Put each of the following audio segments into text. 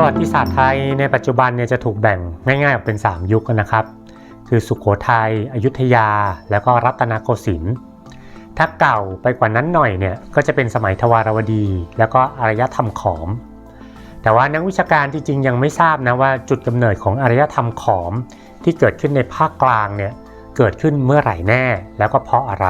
ประวัติศาสตร์ไทยในปัจจุบันเนี่ยจะถูกแบ่งง่ายๆออกเป็น 3 ยุคนะครับ คือสุขโขทัยอยุธยา แล้วก็รัตนโกสินทร์ถ้าเก่าไปกว่านั้นหน่อยเนี่ยก็จะเป็นสมัยทวารวดี แล้วก็อารยธรรมขอม แต่ว่านักวิชาการจริงๆ ยังไม่ทราบนะว่าจุดกำเนิดของอารยธรรมขอม ที่เกิดขึ้นในภาคกลางเนี่ยเกิดขึ้นเมื่อไหร่แน่แล้วก็เพราะอะไร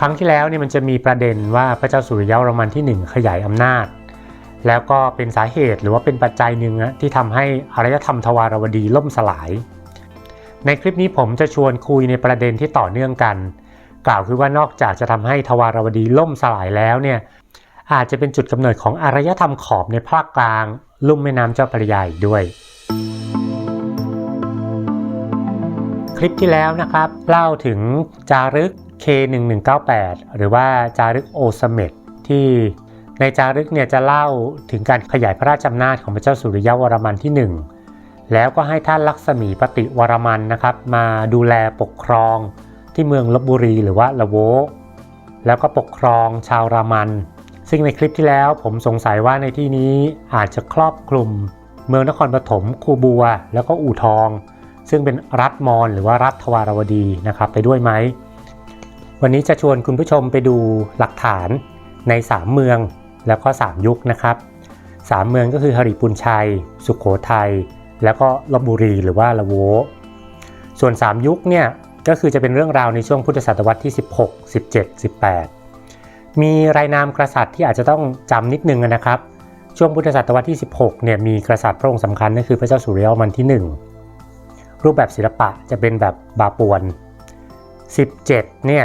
ครั้งที่แล้วเนี่ยมันจะมีประเด็นว่าพระเจ้าสุริยะรมันที่ 1 ขยายอำนาจ แล้วก็เป็นสาเหตุหรือว่าเป็นปัจจัยหนึ่งนะที่ทำให้อารยธรรมทวารวดีล่มสลาย ในคลิปนี้ผมจะชวนคุยในประเด็นที่ต่อเนื่องกัน กล่าวคือว่านอกจากจะทำให้ทวารวดีล่มสลายแล้วเนี่ยอาจจะเป็นจุดกำเนิดของอารยธรรมขอบในภาคกลาง ลุ่มแม่น้ำเจ้าพระยาอีกด้วย คลิปที่แล้วนะครับ เล่าถึงจารึก K1198 หรือว่าจารึกโอสเมตที่ในจารึกเนี่ยจะเล่าถึงการขยายพระราชอำนาจของพระเจ้าสุริยวรมันที่ 1 แล้วก็ให้ท่านลักษมีปฏิวรมันนะครับ มาดูแลปกครองที่เมืองลบบุรีหรือว่าละโวแล้วก็ปกครองชาวรามัน ซึ่งในคลิปที่แล้วผมสงสัยว่าในที่นี้อาจจะครอบคลุม เมืองนครปฐมคูบัว แล้วก็อู่ทอง ซึ่งเป็นรัฐมอญหรือว่ารัฐทวารวดีนะครับไปด้วยไหม วันนี้จะชวนคุณผู้ชมไปดูหลักฐานใน 3 เมืองแล้วก็ 3 ยุคนะครับ 3 เมืองก็คือหริปุนชัย สุขโขทัย แล้วก็ลบบุรีหรือว่าละโว ส่วน 3 ยุคเนี่ยก็คือจะเป็นเรื่องราวในช่วงพุทธศตวรรษที่ 16 17 18 มีรายนามกษัตริย์ที่อาจจะต้องจำนิดนึงนะครับ ช่วงพุทธศตวรรษที่ 16เนี่ยมีกษัตริย์พระองค์สำคัญนั่นคือพระเจ้าสุริยวมันที่ 1 รูปแบบศิลปะจะเป็นแบบบาปวน 17เนี่ย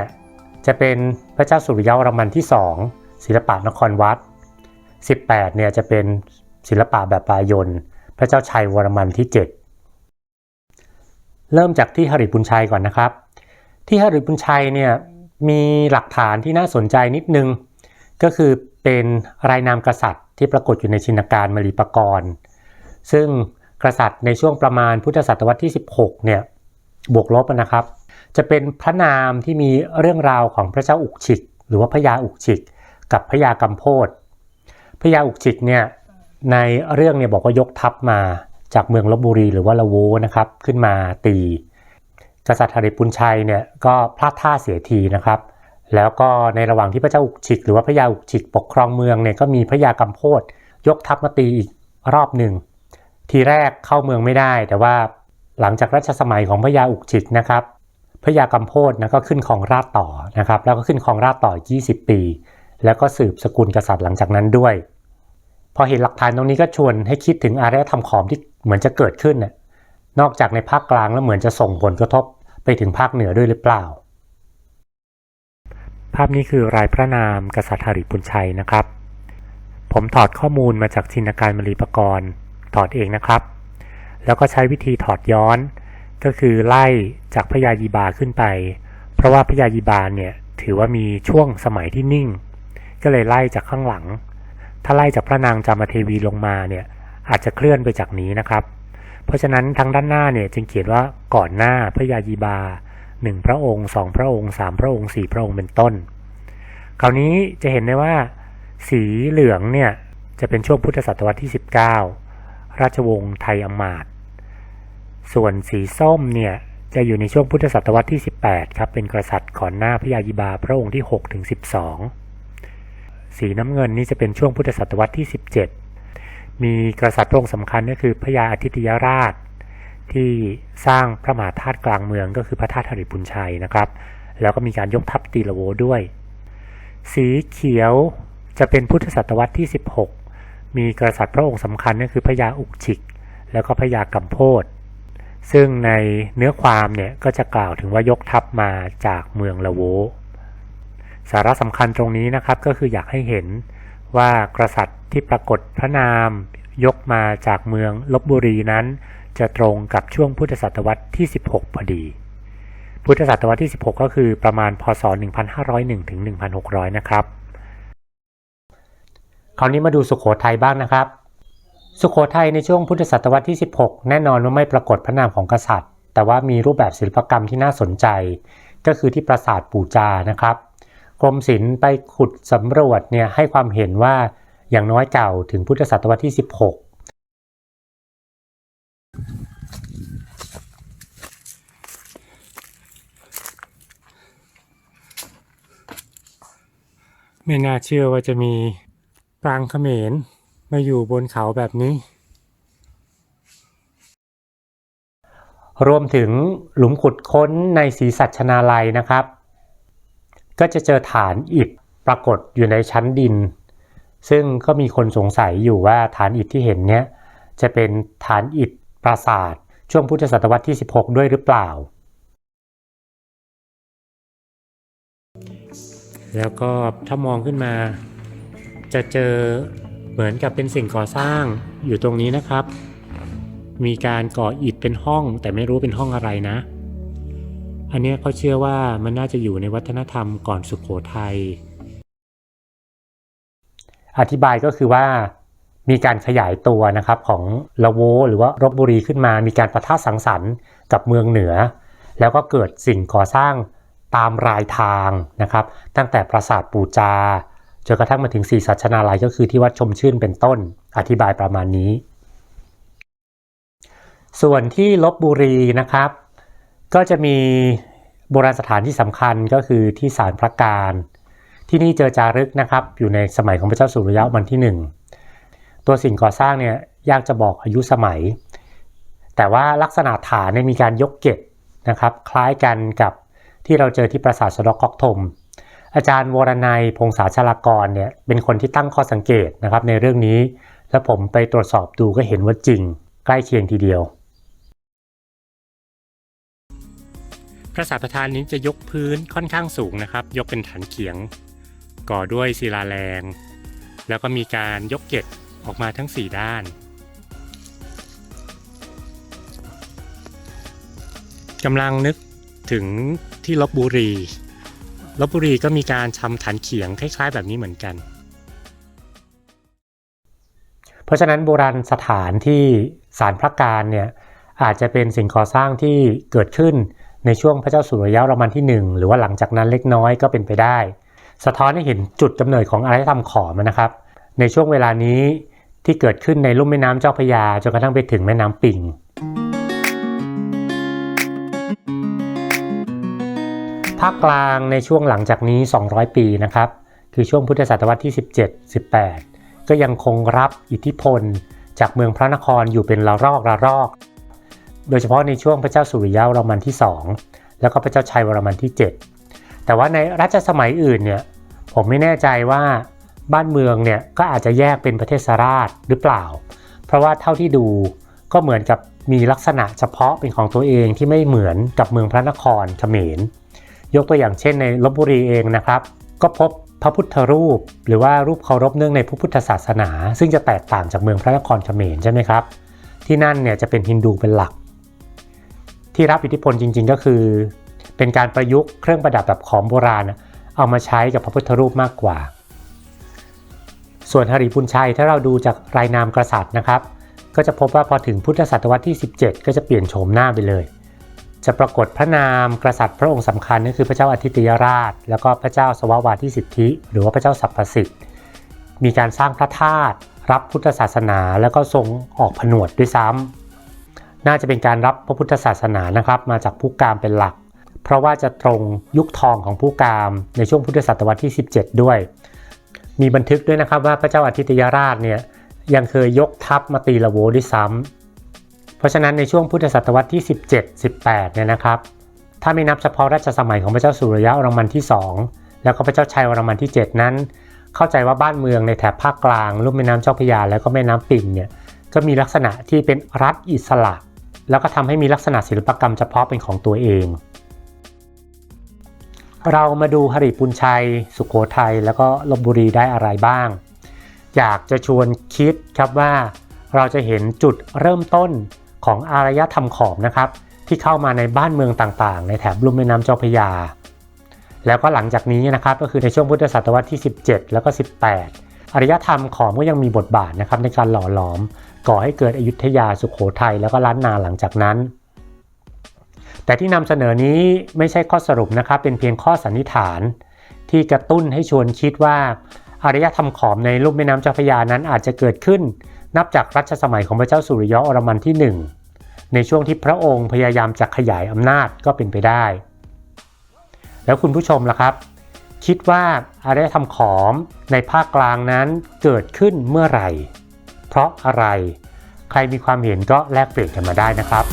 จะเป็นพระเจ้าสุริยะวรมันที่ 2 ศิลปะนครวัด 18เนี่ยจะเป็นศิลปะแบบปลายนพระเจ้าชัยวรมันที่ 7 เริ่มจากที่หริปุญชัยก่อนนะครับ ที่หริปุญชัยเนี่ยมีหลักฐานที่น่าสนใจนิดนึง ก็คือเป็นรายนามกษัตริย์ที่ปรากฏอยู่ในชินการมลีปกรณ์ซึ่งกษัตริย์ในช่วงประมาณพุทธศตวรรษที่ 16เนี่ยบวกลบนะครับ จะเป็นพระนามที่มีเรื่องราวของพระเจ้าอุกฉิก หรือว่าพระยาอุกฉิก กับพระยากัมโพธพระยาอุกฉิกเนี่ยในเรื่องเนี่ยบอกว่ายกทัพมาจากเมืองลบบุรีหรือว่าละโวนะครับ ขึ้นมาตี กษัตริย์หริปุญชัยเนี่ยก็พลาดท่าเสียทีนะครับ แล้วก็ในระหว่างที่พระเจ้าอุกฉิก หรือว่าพระยาอุกฉิกปกครองเมืองเนี่ยก็มีพระยากัมโพธยกทัพมาตีอีกรอบหนึ่งทีแรกเข้าเมืองไม่ได้ แต่ว่าหลังจากรัชสมัยของพระยาอุกฉิกนะครับ พระยากัมโพธนะก็ขึ้นครองราชต่อนะครับ แล้วก็ขึ้นครองราชต่อ 20 ปี แล้วก็สืบสกุลกษัตริย์หลังจากนั้นด้วย พอเห็นหลักฐานตรงนี้ก็ชวนให้คิดถึงอารยธรรมขอมที่เหมือนจะเกิดขึ้นนะนอกจากในภาคกลางแล้วเหมือนจะส่งผลกระทบไปถึงภาคเหนือด้วยหรือเปล่า ภาพนี้คือรายพระนามกษัตริย์หริปุญชัยนะครับ ผมถอดข้อมูลมาจากชินการมลีปกรณ์ถอดเองนะครับ แล้วก็ใช้วิธีถอดย้อน ก็คือไล่จากพระยายีบาขึ้นไป เพราะว่าพระยายีบาเนี่ยถือว่ามีช่วงสมัยที่นิ่ง ก็เลยไล่จากข้างหลัง ถ้าไล่จากพระนางจามเทวีลงมาเนี่ยอาจจะเคลื่อนไปจากนี้นะครับ เพราะฉะนั้นทางด้านหน้าเนี่ยจึงเขียนว่าก่อนหน้าพระยายีบาหนึ่งพระองค์สองพระองค์สามพระองค์สี่พระองค์เป็นต้น คราวนี้จะเห็นได้ว่า สีเหลืองเนี่ยจะเป็นช่วงพุทธศตวรรษที่ 19 ราชวงศ์ไทยอมาตย์ ส่วนสีส้มเนี่ยจะอยู่ในช่วงพุทธศตวรรษที่ 18 ครับ เป็นกษัตริย์ก่อนหน้าพระยายิบาพระองค์ที่6ถึง12 สีน้ำเงินนี่จะเป็นช่วงพุทธศตวรรษที่ 17 มีกษัตริย์พระองค์สำคัญก็คือพระยาอาทิตยราช ที่สร้างพระมหาธาตุกลางเมืองก็คือพระธาตุหริปุญชัยนะครับ แล้วก็มีการยกทัพตีละโวด้วย สีเขียวจะเป็นพุทธศตวรรษที่ 16 มีกษัตริย์พระองค์สำคัญก็คือพระยาอุกฉิก แล้วก็พระยากัมโพธ ซึ่งในเนื้อความเนี่ยก็จะกล่าวถึงว่ายกทัพมาจากเมืองละโว สาระสำคัญตรงนี้นะครับก็คืออยากให้เห็นว่ากษัตริย์ที่ปรากฏพระนามยกมาจากเมืองลบบุรีนั้น จะตรงกับช่วงพุทธศตวรรษที่ 16 พอดี พุทธศตวรรษที่ 16 ก็คือประมาณพศ 1501ถึง1600 นะครับ คราวนี้มาดูสุขโขทัยบ้างนะครับ สุขโขทัยในช่วงพุทธศตวรรษที่ 16 แน่นอนว่าไม่ปรากฏพระนามของกษัตริย์ แต่ว่ามีรูปแบบศิลปกรรมที่น่าสนใจ ก็คือที่ปราสาทปู่จานะครับกรมศิลป์ไปขุดสำรวจเนี่ยให้ความเห็นว่าอย่างน้อยเก่าถึงพุทธศตวรรษที่ 16ไม่น่าเชื่อว่าจะมีปรางเขมร มาอยู่บนเขาแบบนี้ รวมถึงหลุมขุดค้นในศรีสัชนาลัยนะครับ ก็จะเจอฐานอิฐปรากฏอยู่ในชั้นดิน ซึ่งก็มีคนสงสัยอยู่ว่าฐานอิฐที่เห็นเนี้ยจะเป็นฐานอิฐปราสาทช่วงพุทธศตวรรษที่ 16 ด้วยหรือเปล่า แล้วก็ถ้ามองขึ้นมาจะเจอ เหมือนกับเป็นสิ่งก่อสร้างอยู่ตรงนี้นะครับ มีการก่ออิฐเป็นห้องแต่ไม่รู้เป็นห้องอะไรนะ อันนี้เขาเชื่อว่ามันน่าจะอยู่ในวัฒนธรรมก่อนสุขโขทัยอธิบายก็คือว่ามีการขยายตัวนะครับของละโวหรือว่ารบบุรีขึ้นมา มีการประทะสังสรรค์กับเมืองเหนือ แล้วก็เกิดสิ่งก่อสร้างตามรายทางนะครับ ตั้งแต่ปราสาทปูจา จนกระทั่งมาถึงศรีสัชนาลัยก็คือที่วัดชมชื่นเป็นต้นอธิบายประมาณนี้ ส่วนที่ลบบุรีนะครับ ก็จะมีโบราณสถานที่สำคัญก็คือที่ศาลพระการ ที่นี่เจอจารึกนะครับ อยู่ในสมัยของพระเจ้าสุริยะวันที่หนึ่งตัวสิ่งก่อสร้างเนี่ยยากจะบอกอายุสมัย แต่ว่าลักษณะฐานเนี่ยมีการยกเก็บนะครับ คล้ายกันกับที่เราเจอที่ปราสาทสะดอกกอกทม อาจารย์วรนัยพงษาชลากรเนี่ยเป็นคนที่ตั้งข้อสังเกตนะครับในเรื่องนี้ แล้วผมไปตรวจสอบดูก็เห็นว่าจริง ใกล้เคียงทีเดียว พระสาประธานนี้จะยกพื้นค่อนข้างสูงนะครับ ยกเป็นฐานเขียง ก่อด้วยศิลาแรง แล้วก็มีการยกเกตออกมาทั้ง 4 ด้านกำลังนึกถึงที่ลบบุรี ลบบุรีก็มีการทำฐานเขียงคล้ายๆ แบบนี้เหมือนกัน เพราะฉะนั้นโบราณสถานที่ศาลพระการเนี่ยอาจจะเป็นสิ่งก่อสร้างที่เกิดขึ้นในช่วงพระเจ้าสุริยะรามันที่ 1 หรือว่าหลังจากนั้นเล็กน้อยก็เป็นไปได้ สะท้อนให้เห็นจุดกำเนิดของอารยธรรมขอมนะครับ ในช่วงเวลานี้ที่เกิดขึ้นในลุ่มแม่น้ำเจ้าพระยาจนกระทั่งไปถึงแม่น้ำปิง ภาคกลางในช่วงหลังจากนี้ 200 ปีนะครับ คือช่วงพุทธศตวรรษที่ 17 18 ก็ยังคงรับอิทธิพลจากเมืองพระนครอยู่เป็นละรอกละรอก โดยเฉพาะในช่วงพระเจ้าสุริยะวรมันที่ 2 แล้วก็พระเจ้าชัยวรมันที่ 7 แต่ว่าในรัชสมัยอื่นเนี่ยผมไม่แน่ใจว่าบ้านเมืองเนี่ยก็อาจจะแยกเป็นประเทศราชหรือเปล่า เพราะว่าเท่าที่ดูก็เหมือนกับมีลักษณะเฉพาะเป็นของตัวเองที่ไม่เหมือนกับเมืองพระนครเขมร ยกตัวอย่างเช่นในลบบุรีเองนะครับ ก็พบพระพุทธรูป หรือว่ารูปเคารพเนื่องในพระพุทธศาสนา ซึ่งจะแตกต่างจากเมืองพระนครเขมรใช่ไหมครับ ที่นั่นเนี่ยจะเป็นฮินดูเป็นหลัก ที่รับอิทธิพลจริงๆก็คือ เป็นการประยุกต์เครื่องประดับแบบของโบราณ เอามาใช้กับพระพุทธรูปมากกว่า ส่วนหริพุนชัยถ้าเราดูจากรายนามกษัตริย์นะครับ ก็จะพบว่าพอถึงพุทธศตวรรษที่ 17 ก็จะเปลี่ยนโฉมหน้าไปเลย จะปรากฏพระนามกษัตริย์พระองค์สำคัญก็คือพระเจ้าอาทิตยราช แล้วก็พระเจ้าสวาวาทิสิทธิ หรือว่าพระเจ้าสัพพสิทธิ์มีการสร้างพระธาตุรับพุทธศาสนาแล้วก็ทรงออกผนวดด้วยซ้ำน่าจะเป็นการรับพระพุทธศาสนานะครับ มาจากผู้กามเป็นหลัก เพราะว่าจะตรงยุคทองของผู้กามในช่วงพุทธศตวรรษที่ 17 ด้วย มีบันทึกด้วยนะครับว่าพระเจ้าอาทิตยราชเนี่ยยังเคยยกทัพมาตีละโวด้วยซ้ำ เพราะฉะนั้นในช่วงพุทธศตวรรษที่ 17 18 เนี่ยนะครับ ถ้าไม่นับเฉพาะรัชสมัยของพระเจ้าสุริยะวรมันที่ 2 แล้วก็พระเจ้าชัยวรมันที่ 7 นั้น เข้าใจว่าบ้านเมืองในแถบภาคกลางลุ่มแม่น้ำเจ้าพระยาแล้วก็แม่น้ำปิ่งเนี่ยก็มีลักษณะที่เป็นรัฐอิสระ แล้วก็ทำให้มีลักษณะศิลปกรรมเฉพาะเป็นของตัวเอง เรามาดูหริปุนชัย สุขโขทัยแล้วก็ลบบุรีได้อะไรบ้าง อยากจะชวนคิดครับว่าเราจะเห็นจุดเริ่มต้น ของอารยธรรมขอมนะครับ ที่เข้ามาในบ้านเมืองต่างๆ ในแถบลุ่มแม่น้ำเจ้าพระยา แล้วก็หลังจากนี้นะครับก็คือในช่วงพุทธศตวรรษที่ 17 แล้วก็ 18 อารยธรรมขอมก็ยังมีบทบาทนะครับในการหล่อหลอม ก่อให้เกิดอยุธยาสุขโขทัยแล้วก็ล้านนาหลังจากนั้น แต่ที่นำเสนอนี้ไม่ใช่ข้อสรุปนะครับเป็นเพียงข้อสันนิษฐาน ที่กระตุ้นให้ชวนคิดว่าอารยธรรมขอมในลุ่มแม่น้ำเจ้าพระยานั้นอาจจะเกิดขึ้น นับจากรัชสมัยของพระเจ้าสุริยะอรมันที่หนึ่งในช่วงที่พระองค์พยายามจะขยายอำนาจก็เป็นไปได้ แล้วคุณผู้ชมล่ะครับ คิดว่าอารยธรรมขอมในภาคกลางนั้นเกิดขึ้นเมื่อไหร่ เพราะอะไร ใครมีความเห็นก็แลกเปลี่ยนกันมาได้นะครับ